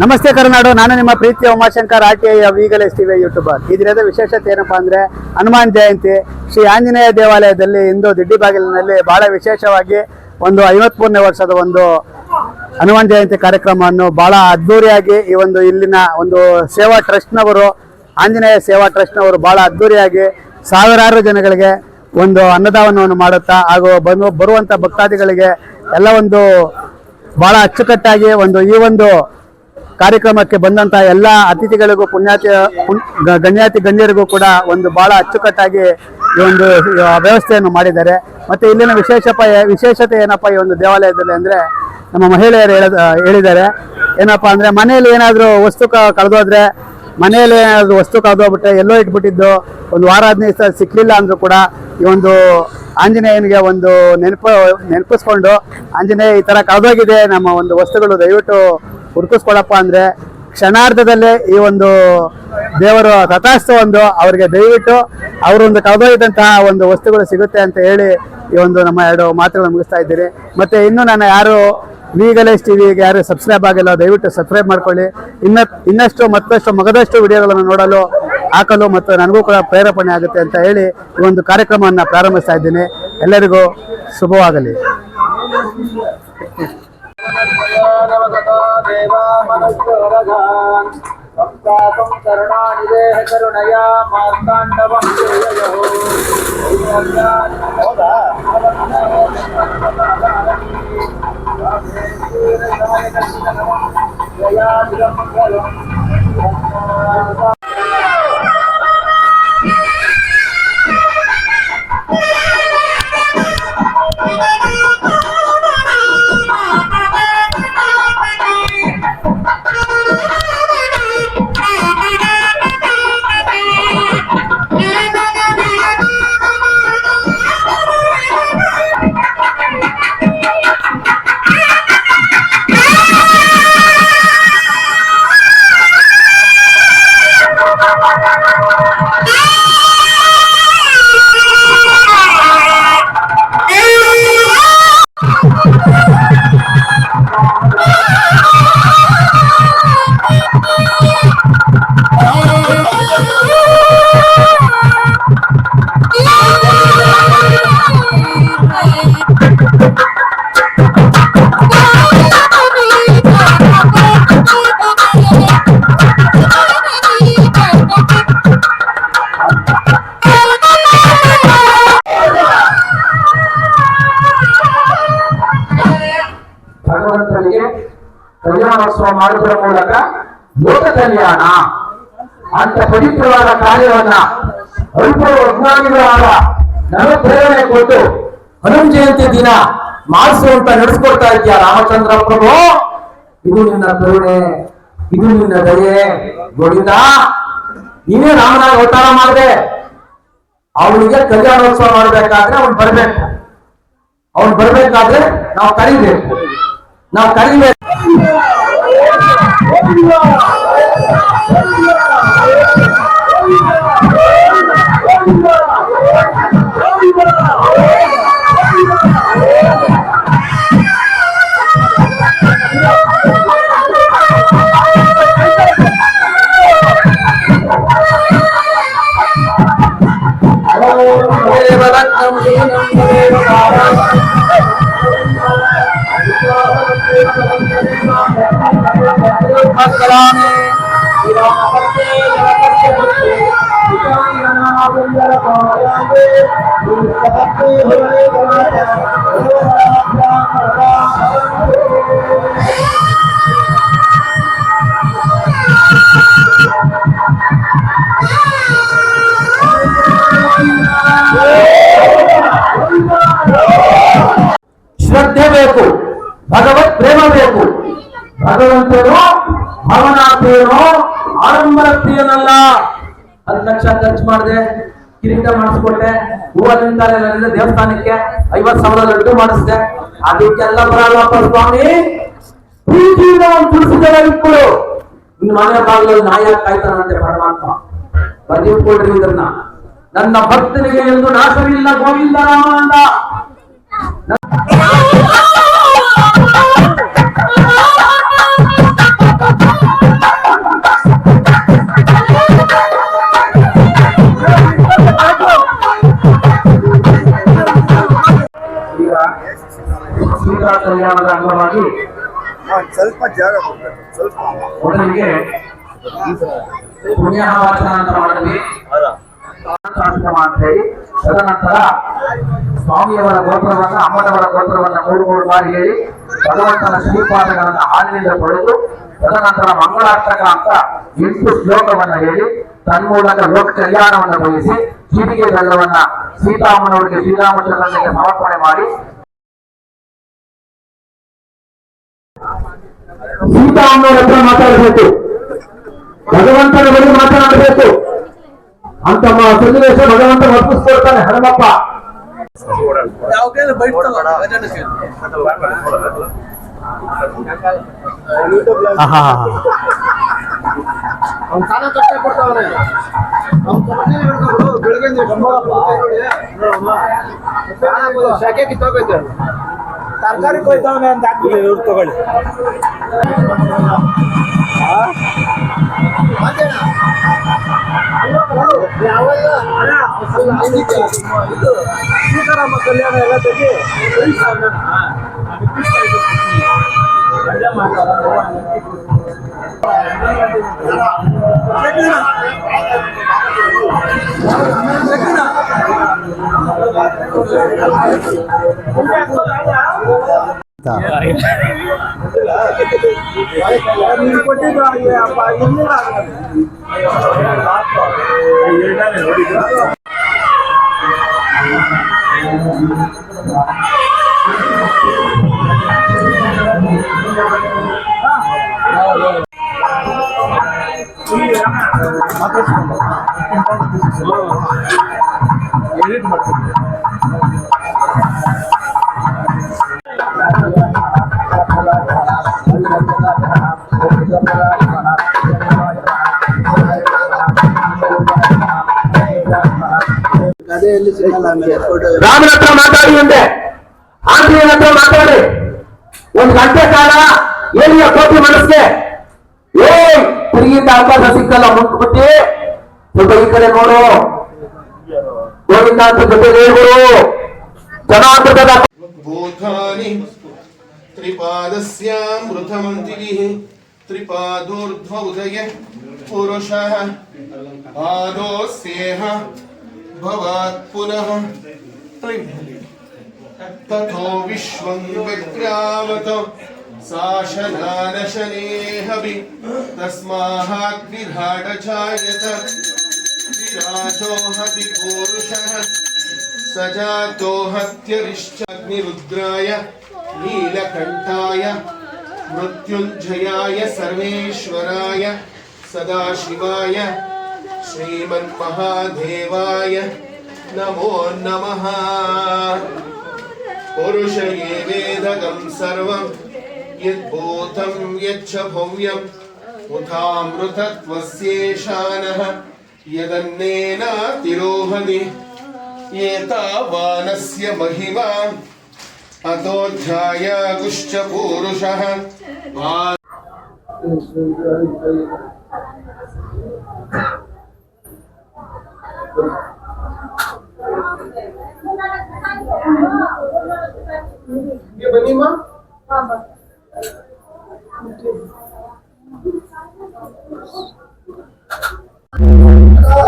ನಮಸ್ತೆ ಕರುನಾಡು, ನಾನು ನಿಮ್ಮ ಪ್ರೀತಿಯ ಉಮಾಶಂಕರ್ ಆರ್ ಟಿ ಐ ಈಗಲೇ ಟಿವಿ ಯೂಟ್ಯೂಬರ್ ಈ ವಿಶೇಷತೆ ಏನಪ್ಪಾ ಅಂದ್ರೆ, ಹನುಮಾನ್ ಜಯಂತಿ, ಶ್ರೀ ಆಂಜನೇಯ ದೇವಾಲಯದಲ್ಲಿ ಇಂದು ದಿಡ್ಡಿ ಬಾಗಿಲಿನಲ್ಲಿ ಬಹಳ ವಿಶೇಷವಾಗಿ ಒಂದು ಐವತ್ಮೂರನೇ ವರ್ಷದ ಒಂದು ಹನುಮಾನ್ ಜಯಂತಿ ಕಾರ್ಯಕ್ರಮವನ್ನು ಬಹಳ ಅದ್ಧೂರಿಯಾಗಿ ಈ ಒಂದು ಇಲ್ಲಿನ ಒಂದು ಸೇವಾ ಟ್ರಸ್ಟ್ನವರು, ಆಂಜನೇಯ ಸೇವಾ ಟ್ರಸ್ಟ್ನವರು ಬಹಳ ಅದ್ಧೂರಿಯಾಗಿ ಸಾವಿರಾರು ಜನಗಳಿಗೆ ಒಂದು ಅನ್ನದಾನವನ್ನು ಮಾಡುತ್ತಾ ಹಾಗೂ ಬಂದು ಬರುವಂತ ಭಕ್ತಾದಿಗಳಿಗೆ ಎಲ್ಲ ಒಂದು ಬಹಳ ಅಚ್ಚುಕಟ್ಟಾಗಿ ಒಂದು ಈ ಒಂದು ಕಾರ್ಯಕ್ರಮಕ್ಕೆ ಬಂದಂತ ಎಲ್ಲ ಅತಿಥಿಗಳಿಗೂ ಪುಣ್ಯಾತಿ, ಪುಣ್- ಗಣ್ಯಾತಿ ಗಣ್ಯರಿಗೂ ಕೂಡ ಒಂದು ಬಹಳ ಅಚ್ಚುಕಟ್ಟಾಗಿ ಈ ಒಂದು ವ್ಯವಸ್ಥೆಯನ್ನು ಮಾಡಿದ್ದಾರೆ. ಮತ್ತೆ ಇಲ್ಲಿನ ವಿಶೇಷಪ, ವಿಶೇಷತೆ ಏನಪ್ಪ ಈ ಒಂದು ದೇವಾಲಯದಲ್ಲಿ ಅಂದ್ರೆ ನಮ್ಮ ಮಹಿಳೆಯರು ಹೇಳದ ಹೇಳಿದ್ದಾರೆ. ಏನಪ್ಪ ಅಂದ್ರೆ ಮನೆಯಲ್ಲಿ ಏನಾದರೂ ವಸ್ತು ಕಳೆದೋದ್ರೆ ಮನೆಯಲ್ಲಿ ಏನಾದರೂ ವಸ್ತು ಕಳೆದೋಗ್ಬಿಟ್ರೆ ಎಲ್ಲೋ ಇಟ್ಬಿಟ್ಟಿದ್ದು, ಒಂದು ವಾರ ಹದಿನೈದು ಸಲ ಸಿಕ್ಕಲಿಲ್ಲ ಅಂದ್ರೂ ಕೂಡ ಈ ಒಂದು ಆಂಜನೇಯನಿಗೆ ಒಂದು ನೆನಪು, ನೆನಪಿಸ್ಕೊಂಡು ಆಂಜನೇಯ ಈ ತರ ಕಳೆದೋಗಿದೆ, ನಮ್ಮ ಒಂದು ವಸ್ತುಗಳು ದಯವಿಟ್ಟು ಹುಡುಕಿಸ್ಕೊಳಪ್ಪ ಅಂದ್ರೆ ಕ್ಷಣಾರ್ಧದಲ್ಲೇ ಈ ಒಂದು ದೇವರು ತಥಾಸ್ತ ಒಂದು ಅವರಿಗೆ ದಯವಿಟ್ಟು ಅವರೊಂದು ಕಳೆದೊಯ್ದಂತಹ ಒಂದು ವಸ್ತುಗಳು ಸಿಗುತ್ತೆ ಅಂತ ಹೇಳಿ ಈ ಒಂದು ನಮ್ಮ ಎರಡು ಮಾತುಗಳನ್ನು ಮುಗಿಸ್ತಾ ಇದ್ದೀರಿ. ಮತ್ತೆ ಇನ್ನು ನಾನು ಯಾರು ವಿಗಲೇಶ್ ಟಿವಿಗೆ ಯಾರು ಸಬ್ಸ್ಕ್ರೈಬ್ ಆಗಿಲ್ಲ, ದಯವಿಟ್ಟು ಸಬ್ಸ್ಕ್ರೈಬ್ ಮಾಡ್ಕೊಳ್ಳಿ. ಇನ್ನ ಇನ್ನಷ್ಟು ಮತ್ತಷ್ಟು ಮಗದಷ್ಟು ವಿಡಿಯೋಗಳನ್ನು ನೋಡಲು, ಹಾಕಲು ಮತ್ತು ನನಗೂ ಕೂಡ ಪ್ರೇರೇಪಣೆ ಆಗುತ್ತೆ ಅಂತ ಹೇಳಿ ಈ ಒಂದು ಕಾರ್ಯಕ್ರಮವನ್ನು ಪ್ರಾರಂಭಿಸ್ತಾ ಇದ್ದೀನಿ. ಎಲ್ಲರಿಗೂ ಶುಭವಾಗಲಿ. नमकता देवा मनस्योरगान् भक्ताकं करुणानिदेह करुणया मार्ताण्डवं जययोः ಕಲ್ಯಾಣ. ಅಂತ ಪವಿತ್ರವಾದ ಕಾರ್ಯವನ್ನ ಅಲ್ಪ ಅಭಿಮಾನಿಗಳಾದ ನನ್ನ ಪ್ರೇರಣೆ ಕೊಟ್ಟು ಹನುಮ ಜಯಂತಿ ದಿನ ಮಾಡಿಸುವಂತ ನಡೆಸ್ಕೊಡ್ತಾ ಇದೆಯಾ ರಾಮಚಂದ್ರ ಪ್ರಭು? ಇದು ನಿನ್ನ ಕರುಣೆ, ಇದು ನಿನ್ನ ದಯೆ. ಗೋವಿಂದ, ನೀನೇ ರಾಮನಾಗ ಅವತಾರ ಮಾಡಿದೆ. ಅವನಿಗೆ ಕಲ್ಯಾಣೋತ್ಸವ ಮಾಡ್ಬೇಕಾದ್ರೆ ಅವನು ಬರ್ಬೇಕು. ಅವ್ನು ಬರ್ಬೇಕಾದ್ರೆ ನಾವು ಕರಿಬೇಕು. ನಾವು ಕರಿಬೇಕು. Assalamu ಶ್ರದ್ಧೆ ಬೇಕು ಭಗವತ್ ಪ್ರೇಮ ಬೇಕು. ಭಗವಂತನು ಭವನಾಥೇನೋ ಆಡಂಬರ ಪ್ರಿಯನಲ್ಲ ಲಕ್ಷ ಖರ್ಚು ಮಾಡಿದೆ. ಕಿರೀಟ ಮಾಡಿಸ್ಕೊಟ್ಟೆ. ಹೂವ ನಿಂತಾಲೆಲ್ಲ ದೇವಸ್ಥಾನಕ್ಕೆ ಐವತ್ ಸಾವಿರ ಲಡ್ಡು ಮಾಡಿಸಿದೆ. ಅದಕ್ಕೆಲ್ಲ ಬರಲ್ಲಪ್ಪ ಸ್ವಾಮಿ. ಪ್ರೀತಿಯಿಂದ ಒಂದು ತುಳಸಿದೆಲ್ಲ ಇಟ್ಕೊಡು ನಿನ್ನ ಮನೆ ಬಾಗಿಲಲ್ಲಿ ನಾಯ ಕಾಯ್ತಾನಂತೆ ಪರಮಾತ್ಮ. ಬದಿಟ್ಕೊಳ್ರಿ ಇದನ್ನ ನನ್ನ ಭಕ್ತನಿಗೆ ಎಂದು ನಾಶವಿಲ್ಲ ಗೋವಿಂದ ರಾಮಾನಂದ. ಕಲ್ಯಾಣದ ಅಂಗವಾಗಿ ಸ್ವಲ್ಪ ಜಾಗ ಸ್ವಲ್ಪ. ಮೊದಲಿಗೆ ಪುಣ್ಯ ವಾಚನ ಅಂತ ಮಾಡಿದ್ವಿ. ಅಂತೇಳಿ ಅಂತ ಹೇಳಿ. ತದನಂತರ ಸ್ವಾಮಿಯವರ ಗೋತ್ರವನ್ನು ಅಮ್ಮನವರ ಗೋತ್ರವನ್ನು ಮೂರು ಮೂರು ಬಾರಿ ಹೇಳಿ ಭಗವಂತನ ಶ್ರೀಪಾದಗಳನ್ನ ಹಾಲಿನಿಂದ ಪಡೆದು ತದನಂತರ ಮಂಗಳಾಷ್ಟಕ ಅಂತ ಎಂಟು ಶ್ಲೋಕವನ್ನು ಹೇಳಿ ತನ್ಮೂಲಕ ಲೋಕ ಕಲ್ಯಾಣವನ್ನು ಬಯಸಿ ಜೀವಿಗೆ ಬೆಲ್ಲವನ್ನ ಸೀತಾಮನವರಿಗೆ ಶ್ರೀರಾಮಚಂದ್ರನಿಗೆ ಸಮರ್ಪಣೆ ಮಾಡಿ ಸೀತಾಮ್ಮನವರ ಹತ್ರ ಮಾತಾಡಬೇಕು. ಭಗವಂತನ ಬಳಿ ಮಾತನಾಡಬೇಕು. ಅಂತ ಸನ್ನಿವೇಶ ಭಗವಂತ ಒಪ್ಪಿಸ್ಕೊಡ್ತಾನೆ ಹನುಮಪ್ಪ. ತರಕಾರಿ ಕೊಯ್ತಾವನೆ ಅಂತ ಹಾಕ್ಬಿಡಿ ಇವ್ರು ತಗೊಳ್ಳಿ ಸೀತಾರಾಮ ಕಲ್ಯಾಣ ಎಲ್ಲ ತೆಗಿ ನೀನು ಕೊಟ್ಟಿದ್ದು ಹಾಗೆ ಅಪ್ಪ ಇನ್ನಿಲ್ಲ ಕಥೆಯಲ್ಲಿ ಸಿಗಲ್ಲ ಆಮೇಲೆ ಫೋಟೋ ರಾಮನ ಹತ್ರ ಮಾತಾಡಿ ಅಂದೆ ಆಂಜನೇಯನ ಹತ್ರ ಮಾತಾಡಿ ಒಂದು ಗಂಟೆ ಕಾಲ ಏನಿಯ ಕೋಟಿ ಮನಸ್ಸಿಗೆ ಏ ತಿರುಗಿಂದ ಅವಕಾಶ ಸಿಕ್ಕಲ್ಲ ಮುಂದ್ಬಿಟ್ಟಿ ಸ್ವಲ್ಪ ಈ ಕಡೆ ನೋಡು ಗೋವಿಂದ ಅಂತ ಜೊತೆ ಹೇಳ್ಬಿಡು ಜನಾಂತರದ भूतानि त्रिपादस्यामृतमन्तिभिः त्रिपादोर्ध्व उदय पुरुषः पादोऽस्येह भवात् पुनः ततो विश्वं विक्रामत साशनानशनेहवि तस्मात् विराडजायत विराजो हति पूरुषः सजातो हत्यरिश्चाग्निरुद्राय नीलकण्ठाय मृत्युञ्जयाय सर्वेश्वराय सदाशिवाय श्रीमन्महादेवाय नमो नमः पुरुष एवेदगं सर्वं यद्भूतं यच्च भव्यम् उथामृतत्वस्येषानः यदन्नेनातिरोहति एतावानस्य महिमा अतोऽध्यायागुश्च पुरुषः। ये बनी माँ? हाँ, I'm not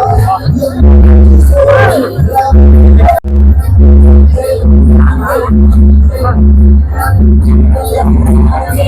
going.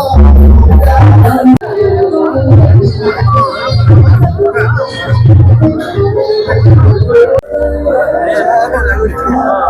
Thank you.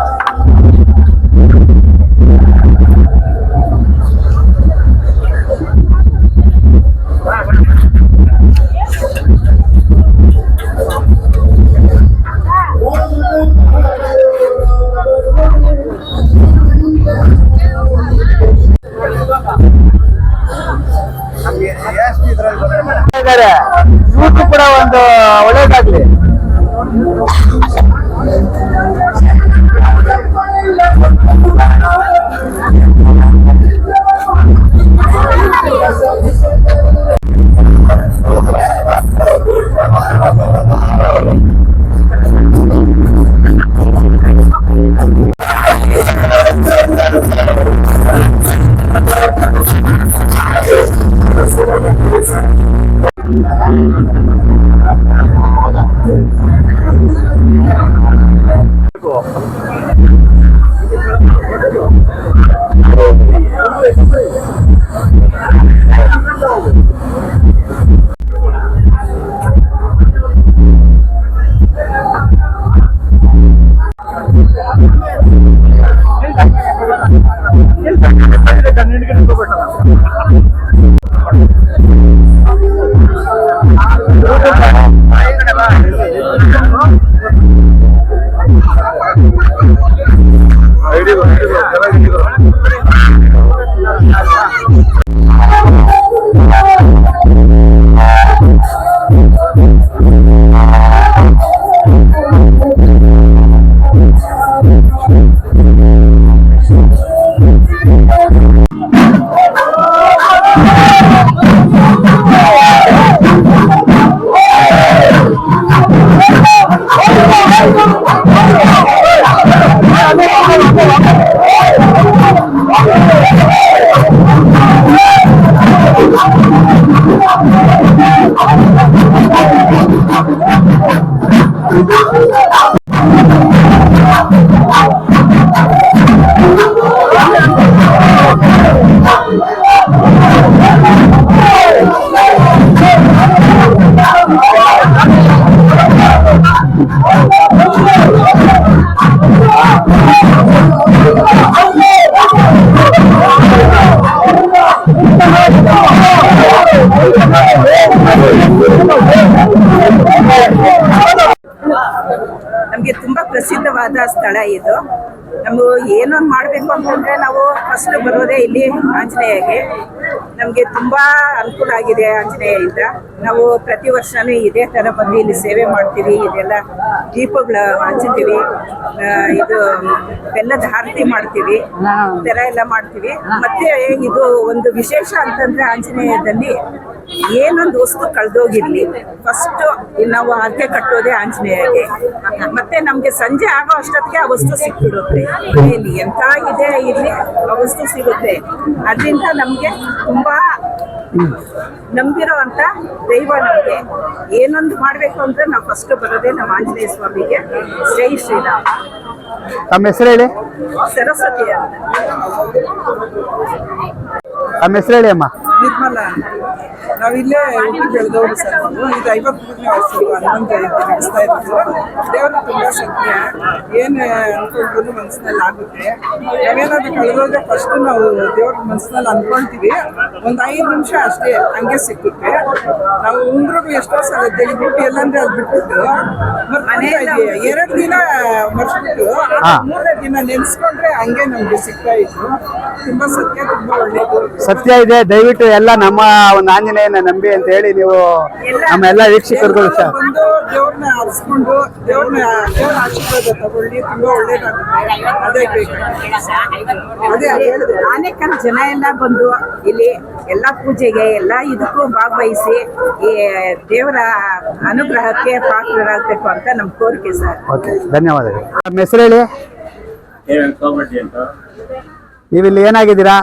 ಇದ್ದಾರೆ ಇವ್ರಿಗೂ ಕೂಡ ಒಂದು ಒಳ್ಳೇದಾಗ್ಲಿ. ごはん。ನಮಗೆ ತುಂಬಾ ಪ್ರಸಿದ್ಧವಾದ ಸ್ಥಳ ಇದು. ನಾವು ಏನೊಂದು ಮಾಡಬೇಕು ಅಂತಂದ್ರೆ ನಾವು ಫಸ್ಟ್ ಬರೋದೇ ಇಲ್ಲಿ ಆಂಜನೇಯಗೆ. ನಮಗೆ ತುಂಬಾ ಅನುಕೂಲ ಆಗಿದೆ ಆಂಜನೇಯದಿಂದ ನಾವು ಪ್ರತಿ ವರ್ಷನೂ ಇದೇ ತರ ಬಂದು ಇಲ್ಲಿ ಸೇವೆ ಮಾಡ್ತೀವಿ, ಇದೆಲ್ಲ ದೀಪಗಳ ಹಂಚ್ತೀವಿ ಇದು ಬೆಲ್ಲದ ಆರತಿ ಮಾಡ್ತೀವಿ. ತೆರ ಥರ ಎಲ್ಲ ಮಾಡ್ತೀವಿ. ಮತ್ತೆ ಇದು ಒಂದು ವಿಶೇಷ ಅಂತಂದ್ರೆ ಆಂಜನೇಯದಲ್ಲಿ ಏನೊಂದು ವಸ್ತು ಕಳೆದೋಗಿರ್ಲಿ. ಫಸ್ಟ್ ನಾವು ಹರಕೆ ಕಟ್ಟೋದೇ ಆಂಜನೇಯಗೆ ಮತ್ತೆ ನಮ್ಗೆ ಸಂಜೆ ಆಗೋ ಅಷ್ಟೊತ್ತಿಗೆ ಆ ವಸ್ತು ಸಿಕ್ಬಿಡುತ್ತೆ. ಇಲ್ಲಿ ಎಂತ ಇದೆ ಇಲ್ಲಿ ಆ ವಸ್ತು ಸಿಗುತ್ತೆ. ಅದರಿಂದ ನಮ್ಗೆ ತುಂಬಾ ನಂಬಿರೋ ಅಂತ ದೈವ ನಮಗೆ ಏನೊಂದು ಮಾಡ್ಬೇಕು ಅಂದ್ರೆ ನಾವು ಫಸ್ಟ್ ಬರೋದೇ ನಮ್ಮ ಆಂಜನೇಯ ಸ್ವಾಮಿಗೆ. ಜೈ ಶ್ರೀರಾಮ್. ತಮ್ಮ ಹೆಸರು ಹೇಳಿ? ಸರಸ್ವತಿ ಅಂತ. ತಮ್ಮ ಹೆಸರು ಹೇಳಿ ಅಮ್ಮ. ನಿರ್ಮಲ. ನಾವು ಇಲ್ಲೇ ಹುಟ್ಟಿ ಬೆಳೆದವರು ಸರ್ ನಾವು. ಇದು ಐವತ್ಮೂರನೇ ವರ್ಷ ಹನ್ನೊಂದು ಜಯಂತಿ ನಡೆಸ್ತಾ ಇರೋದು ದೇವರು ತುಂಬ ಸತ್ಯ ಏನು ಅನ್ಕೊಂಡ್ರು ಮನಸ್ಸಿನಲ್ಲಿ ಆಗುತ್ತೆ. ನಾವೇನಾದ್ರೂ ಕಳೆದೋದ್ರೆ ಫಸ್ಟ್ ನಾವು ದೇವ್ರ ಮನಸ್ಸಿನಲ್ಲಿ ಅಂದ್ಕೊಳ್ತೀವಿ ಒಂದು ಐದು ನಿಮಿಷ ಅಷ್ಟೇ ಹಂಗೆ ಸಿಕ್ಕುತ್ತೆ. ನಾವು ಉಂಡ್ರಿಗೂ ಎಷ್ಟೋ ಸಲ ತೆಗೆದ್ಬಿಟ್ಟು ಎಲ್ಲಂದ್ರೆ ಅದು ಬಿಟ್ಬಿಟ್ಟು ಮತ್ತೆ ಎರಡು ದಿನ ಮರ್ಸ್ಬಿಟ್ಟು. ಮೂರನೇ ದಿನ ನೆನೆಸ್ಕೊಂಡ್ರೆ ಹಂಗೆ ನಮ್ಗೆ ಸಿಗ್ತಾ ಇತ್ತು. ತುಂಬಾ ಸತ್ಯ ತುಂಬಾ ಒಳ್ಳೇದು. ಸತ್ಯ ಇದೆ ದಯವಿಟ್ಟು ಎಲ್ಲ ನಮ್ಮ ಒಂದು ಆಂಜನೇಯನ ನಂಬಿ ಅಂತ ಹೇಳಿ ನೀವು ನಮ್ಮ ಎಲ್ಲ ವೀಕ್ಷಕರಿಗೂ ಸರ್ ಬಂದು ದೇವ್ರನ್ನ ಹರಿಸ್ಕೊಂಡು ದೇವ್ರನ್ನ ದೇವ್ರ ಆಶೀರ್ವಾದ ತಗೊಳ್ಳಿ ತುಂಬಾ ಒಳ್ಳೇದಾಗುತ್ತೆ. ಅನೇಕ ಜನ ಎಲ್ಲ ಬಂದು ಇಲ್ಲಿ ಎಲ್ಲ ಪೂಜೆಗೆ ಎಲ್ಲ ಇದಕ್ಕೂ ಭಾಗವಹಿಸಿ ಈ ದೇವರ ಅನುಗ್ರಹಕ್ಕೆ ಪಾತ್ರರಾಗಬೇಕು ಅಂತ ನಮ್ಮ ಕೋರಿಕೆ ಸರ್. ಓಕೆ ಧನ್ಯವಾದಗಳು. ನಮ್ಮ ಹೆಸರು ಹೇಳಿ? ನೀವಿಲ್ಲಿ ಏನಾಗಿದ್ದೀರಾ?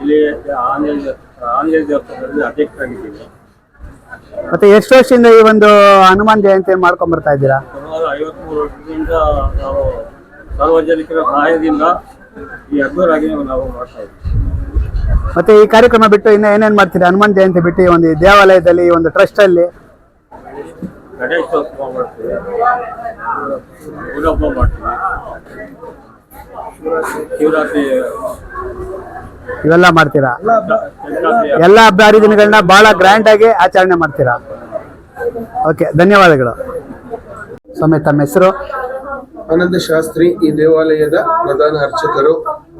ಇಲ್ಲಿ ಆಂಜನೇಯ ಆಂಜನೇಯ ದೇವಸ್ಥಾನದಲ್ಲಿ ಅಧ್ಯಕ್ಷರಾಗಿದ್ದೀನಿ ಮತ್ತೆ ಎಷ್ಟು ವರ್ಷದಿಂದ ಈ ಒಂದು ಹನುಮಾನ್ ಜಯಂತಿ ಮಾಡ್ಕೊಂಡ್ ಬರ್ತಾ ಇದ್ದೀರಾ? ಸುಮಾರು ಐವತ್ಮೂರು ವರ್ಷದಿಂದ ನಾವು ಸಾರ್ವಜನಿಕರ ಸಹಾಯದಿಂದ ಈ ಅದ್ದೂರಾಗಿ ನಾವು ಮಾಡ್ತಾ ಇದ್ದೀವಿ. ಮತ್ತೆ ಈ ಕಾರ್ಯಕ್ರಮ ಬಿಟ್ಟು ಇನ್ನ ಏನೇನ್ ಮಾಡ್ತೀರಾ? ಹನುಮಾನ್ ಜಯಂತಿ ಬಿಟ್ಟು ಈ ಒಂದು ಈ ದೇವಾಲಯದಲ್ಲಿ ಈ ಒಂದು ಟ್ರಸ್ಟ್ ಅಲ್ಲಿ ಗಣೇಶೋತ್ಸವ ಮಾಡ್ತೀವಿ. ಮಾಡ್ತೀವಿ. ಶಿವರಾತ್ರಿ. ಇವೆಲ್ಲ ಮಾಡ್ತೀರಾ? ಎಲ್ಲ ಹಬ್ಬ ಹರಿದಿನಗಳನ್ನ ಬಹಳ ಗ್ರ್ಯಾಂಡ್ ಆಗಿ ಆಚರಣೆ ಮಾಡ್ತೀರಾ? ಓಕೆ ಧನ್ಯವಾದಗಳು. ಸ್ವಾಮಿ ತಮ್ಮ ಹೆಸರು? ಆನಂದ ಶಾಸ್ತ್ರಿ ಈ ದೇವಾಲಯದ ಪ್ರಧಾನ ಅರ್ಚಕರು.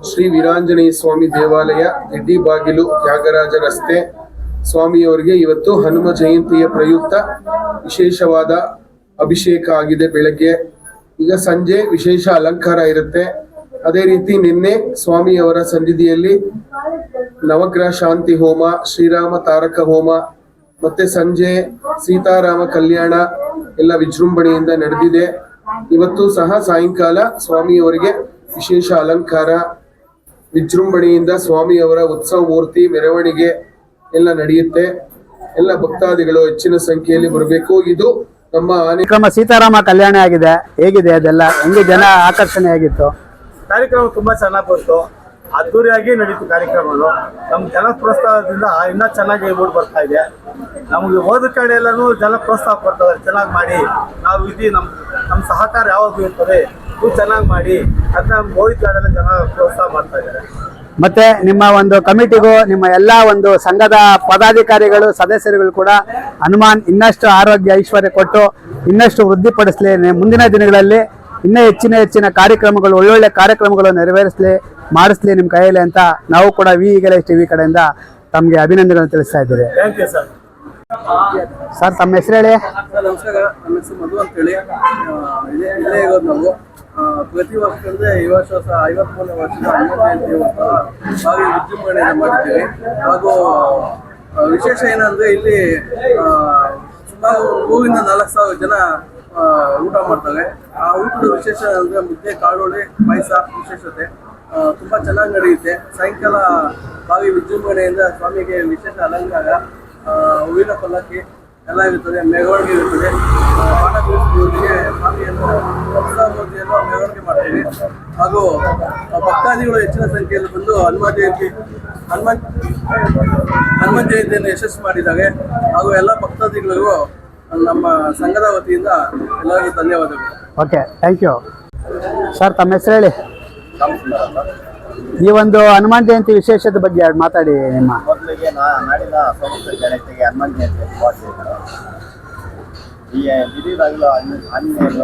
ಶ್ರೀ ವೀರಾಂಜನೇಯ ಸ್ವಾಮಿ ದೇವಾಲಯ ದಿಡ್ಡಿ ಬಾಗಿಲು ತ್ಯಾಗರಾಜ ರಸ್ತೆ. ಸ್ವಾಮಿಯವರಿಗೆ ಇವತ್ತು ಹನುಮ ಜಯಂತಿಯ ಪ್ರಯುಕ್ತ ವಿಶೇಷವಾದ ಅಭಿಷೇಕ ಆಗಿದೆ ಬೆಳಗ್ಗೆ. ಈಗ ಸಂಜೆ ವಿಶೇಷ ಅಲಂಕಾರ ಇರುತ್ತೆ. ಅದೇ ರೀತಿ ನಿನ್ನೆ ಸ್ವಾಮಿಯವರ ಸನ್ನಿಧಿಯಲ್ಲಿ ನವಗ್ರಹ ಶಾಂತಿ ಹೋಮ, ಶ್ರೀರಾಮ ತಾರಕ ಹೋಮ, ಮತ್ತೆ ಸಂಜೆ ಸೀತಾರಾಮ ಕಲ್ಯಾಣ ಎಲ್ಲ ವಿಜೃಂಭಣೆಯಿಂದ ನಡೆದಿದೆ. ಇವತ್ತು ಸಹ ಸಾಯಂಕಾಲ ಸ್ವಾಮಿಯವರಿಗೆ ವಿಶೇಷ ಅಲಂಕಾರ, ವಿಜೃಂಭಣೆಯಿಂದ ಸ್ವಾಮಿಯವರ ಉತ್ಸವ ಮೂರ್ತಿ, ಮೆರವಣಿಗೆ ಎಲ್ಲ ನಡೆಯುತ್ತೆ. ಎಲ್ಲ ಭಕ್ತಾದಿಗಳು ಹೆಚ್ಚಿನ ಸಂಖ್ಯೆಯಲ್ಲಿ ಬರಬೇಕು. ಇದು ನಮ್ಮ ಸೀತಾರಾಮ ಕಲ್ಯಾಣ ಆಗಿದೆ. ಹೇಗಿದೆ ಅದೆಲ್ಲ? ಹೆಂಗೆ ಜನ ಆಕರ್ಷಣೆ ಆಗಿತ್ತು ಕಾರ್ಯಕ್ರಮ ತುಂಬಾ ಚೆನ್ನಾಗಿ ಬಂತು. ಅದ್ದೂರಿಯಾಗಿ ನಡೀತು ಕಾರ್ಯಕ್ರಮಗಳು. ನಮ್ಮ ಜನ ಪ್ರೋತ್ಸಾಹದಿಂದ ಇನ್ನೂ ಚೆನ್ನಾಗಿ ಮೂಡ್ ಬರ್ತಾ ಇದೆ. ನಮಗೆ ಹೋದ ಕಡೆ ಎಲ್ಲಾನು ಜನ ಪ್ರೋತ್ಸಾಹ ಕೊಡ್ತಾರೆ. ಚೆನ್ನಾಗಿ ಮಾಡಿ. ನಾವು ಇದು ನಮ್ಮ ನಮ್ಮ ಸಹಕಾರ ಯಾವಾಗ ಇರ್ತದೆ. ಇದು ಚೆನ್ನಾಗಿ ಮಾಡಿ. ಅಂತ ಹೋದ ಕಡೆಲ್ಲ ಜನ ಪ್ರೋತ್ಸಾಹ ಮಾಡ್ತಾ ಇದ್ದಾರೆ. ಮತ್ತೆ ನಿಮ್ಮ ಒಂದು ಕಮಿಟಿಗೂ ನಿಮ್ಮ ಎಲ್ಲಾ ಒಂದು ಸಂಘದ ಪದಾಧಿಕಾರಿಗಳು, ಸದಸ್ಯರುಗಳು ಕೂಡ ಹನುಮಾನ್ ಇನ್ನಷ್ಟು ಆರೋಗ್ಯ, ಐಶ್ವರ್ಯ ಕೊಟ್ಟು ಇನ್ನಷ್ಟು ವೃದ್ಧಿಪಡಿಸಲಿ. ಮುಂದಿನ ದಿನಗಳಲ್ಲಿ ಇನ್ನೂ ಹೆಚ್ಚಿನ ಹೆಚ್ಚಿನ ಕಾರ್ಯಕ್ರಮಗಳು ಒಳ್ಳೊಳ್ಳೆ ಕಾರ್ಯಕ್ರಮಗಳು ನೆರವೇರಿಸಲಿ ಮಾಡಿಸ್ಲಿ ನಿಮ್ಮ ಕೈಯಲ್ಲಿ ಅಂತ ನಾವು ಕೂಡ ವಿ ಈಗಲೇ ಟಿವಿ ಕಡೆಯಿಂದ ತಮಗೆ ಅಭಿನಂದನೆಗಳನ್ನು ತಿಳಿಸ್ತಾ ಇದ್ದೀವಿ. ಸರ್ ತಮ್ಮ ಹೆಸರು ಹೇಳಿ? ಸರ್ ನಮಸ್ಕಾರ. ನಮ್ಮ ಹೆಸರು ಮಧು ಅಂತೇಳಿ. ಇಲ್ಲೇ ಇಲ್ಲೇ ಇರೋದು ನಾವು. ಪ್ರತಿ ವರ್ಷ ಈ ವರ್ಷ ಸಹ ಐವತ್ಮೂರನೇ ವರ್ಷದ ಹನುಮಾನ್ ಜಯಂತಿ ಉತ್ಸವ ಭಾರಿ ವಿಜೃಂಭಣೆಯಿಂದ ಹಾಗೂ ವಿಶೇಷ ಏನಂದ್ರೆ ಇಲ್ಲಿ ಸುಮಾರು ಮೂರಿಂದ ನಾಲ್ಕು ಸಾವಿರ ಜನ ಊಟ ಮಾಡ್ತವೆ. ಆ ಊಟದ ವಿಶೇಷ ಅಂದ್ರೆ ಮುದ್ದೆ ಕಾಳುಳಿ ಪಾಯಸ ವಿಶೇಷತೆ. ತುಂಬ ಚೆನ್ನಾಗಿ ನಡೆಯುತ್ತೆ. ಸಾಯಂಕಾಲ ಬಾವಿ ವಿಜೃಂಭಣೆಯಿಂದ ಸ್ವಾಮಿಗೆ ವಿಶೇಷ ಅಲಂಕಾರ. ಹೂವಿನ ಪಲ್ಲಕ್ಕಿ ಎಲ್ಲ ಇರುತ್ತದೆ ಮೆರವಣಿಗೆ ಇರುತ್ತದೆ ಪಾಠ ಸ್ವಾಮಿಯನ್ನು ಹೊಸಮೂರ್ತಿಯನ್ನು ಮೂರ್ತಿಯನ್ನು ಮೆರವಣಿಗೆ ಮಾಡ್ತೀವಿ. ಹಾಗೂ ಭಕ್ತಾದಿಗಳು ಹೆಚ್ಚಿನ ಸಂಖ್ಯೆಯಲ್ಲಿ ಬಂದು ಹನುಮಾನ್ ಜಯಂತಿ, ಹನುಮಾನ್ ಹನುಮಾನ್ ಜಯಂತಿಯನ್ನು ಯಶಸ್ವಿ ಮಾಡಿದ್ದಾವೆ ಹಾಗೂ ಎಲ್ಲ ಭಕ್ತಾದಿಗಳಿಗೂ ನಮ್ಮ ಸಂಘದ ವತಿಯಿಂದ ಎಲ್ಲರಿಗೂ ಧನ್ಯವಾದಗಳು. ಓಕೆ ಥ್ಯಾಂಕ್ ಯು ಸರ್ ತಮ್ಮ ಹೆಸರು ಹೇಳಿ. ಈ ಒಂದು ಹನುಮಾನ್ ಜಯಂತಿ ವಿಶೇಷತೆ ಬಗ್ಗೆ ಎರಡು ಮಾತಾಡಿ ನಿಮ್ಮ? ಮೊದಲಿಗೆ ನಾ ನಾಡಿನ ಸಮಸ್ತ ಜನತೆಗೆ ಹನುಮಾನ್ ಜಯಂತಿ ಶುಭಾಶಯಗಳು. ಈ ದಿಢೀರಾಗಲು ಆಂಜನೇಯ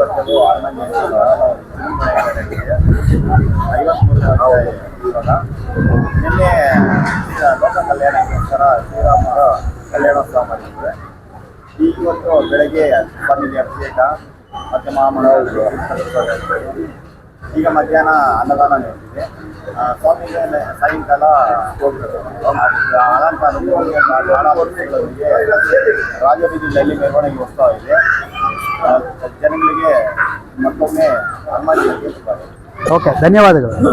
ವರ್ಷವು ಹನುಮಾನ್ ಜಯಂತಿ ಐವತ್ಮೂರು ಇವಾಗ ನಿನ್ನೆ ಲೋಕ ಕಲ್ಯಾಣಕ್ಕೋಸ್ಕರ ಶ್ರೀರಾಮರ ಕಲ್ಯಾಣೋತ್ಸವ ಮಾಡಿದ್ರೆ ಇವತ್ತು ಬೆಳಗ್ಗೆ ಬಂದಿದೆ ಅಭಿಷೇಕ ಮತ್ತು ಮಹಾಮಂಡಲಗಳು ಈಗ ಮಧ್ಯಾಹ್ನ ಅನ್ನದಾನ ನಡೆದಿದೆ. ಸ್ವಾಮಿ ಸಾಯಂಕಾಲ ಹೋಗ್ಬಿಟ್ಟು ರಾಜಬೀದಿಯಲ್ಲಿ ಮೆರವಣಿಗೆ ಹೋಗ್ತಾ ಇದೆ. ಜನಗಳಿಗೆ ಮತ್ತೊಮ್ಮೆ ಜಯಂತಿ ಓಕೆ, ಧನ್ಯವಾದಗಳು.